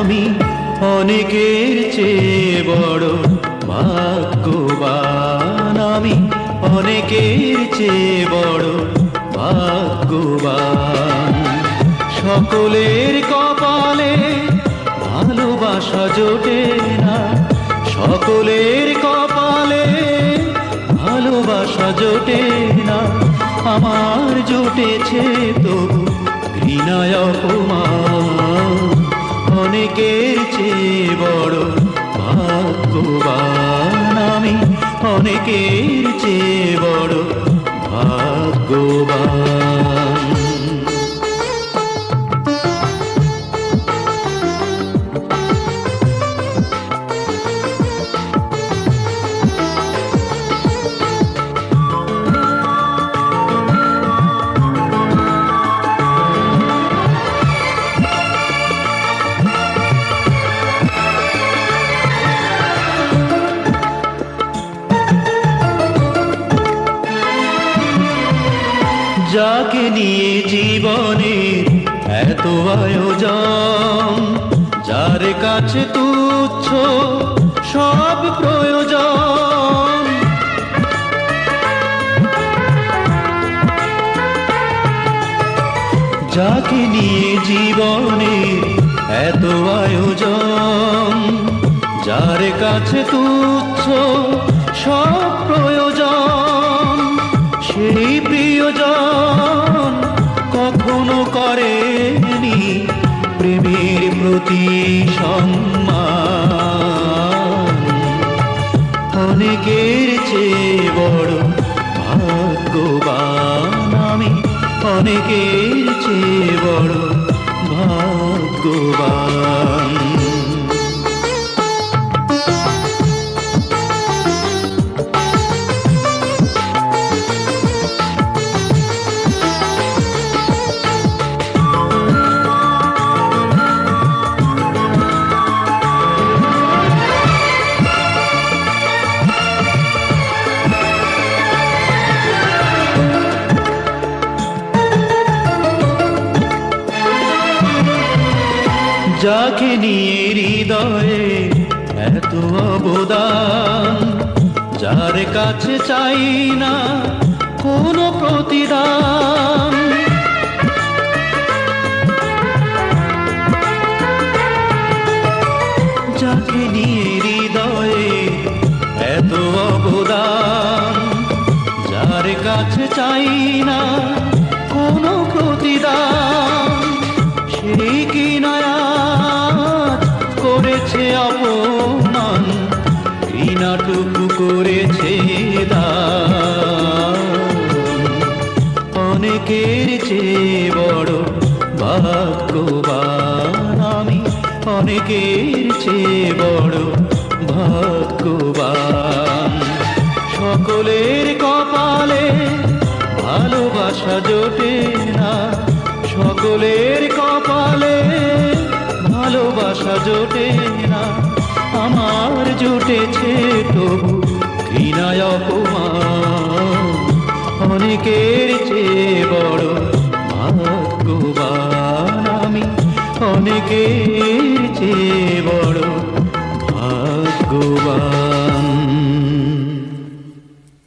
আমি অনেকের চেয়ে বড় ভাগ্যবান আমি। অনেকের চেয়ে বড় ভাগ্যবান। সকলের কপালে ভালোবাসা জোটে না। সকলের কপালে ভালোবাসা জোটে না। আমার জুটেছে অনেকের চেয়ে বড় ভাগ্যবান। নিয়ে জীবনে এত আয়োজন, যার কাছে তুচ্ছ সব প্রয়োজন। যাকে নিয়ে জীবনে এত আয়োজন, যার কাছে তুচ্ছ সব প্রয়োজন, সেই প্রিয়জন প্রতি সম্মান। অনেকের চেয়ে বড় ভাগ্যবান আমি। অনেকের চেয়ে বড় ভাগ্যবান। যাকে নিয়ে হৃদয়ে এত অবদান। যার কাছে চাই না কোনো প্রতিদান। যাকে নিয়ে হৃদয়ে এত অবদান। যার কাছে চাই না কোনো প্রতিদান। কি নয়াজ করেছে অপমান, ঘৃণাটুকু করেছে অনেকের চেয়ে বড় ভাগ্যবান আমি, অনেকের চেয়ে বড় ভাগ্যবান। সকলের কপালে ভালোবাসা জোটে ভালোবাসা জোটে না, আমার জুটেছে তবু ঘৃণায় অপমান। অনেকের চেয়ে বড় ভাগ্যবান আমি, অনেকের চেয়ে বড় ভাগ্যবান।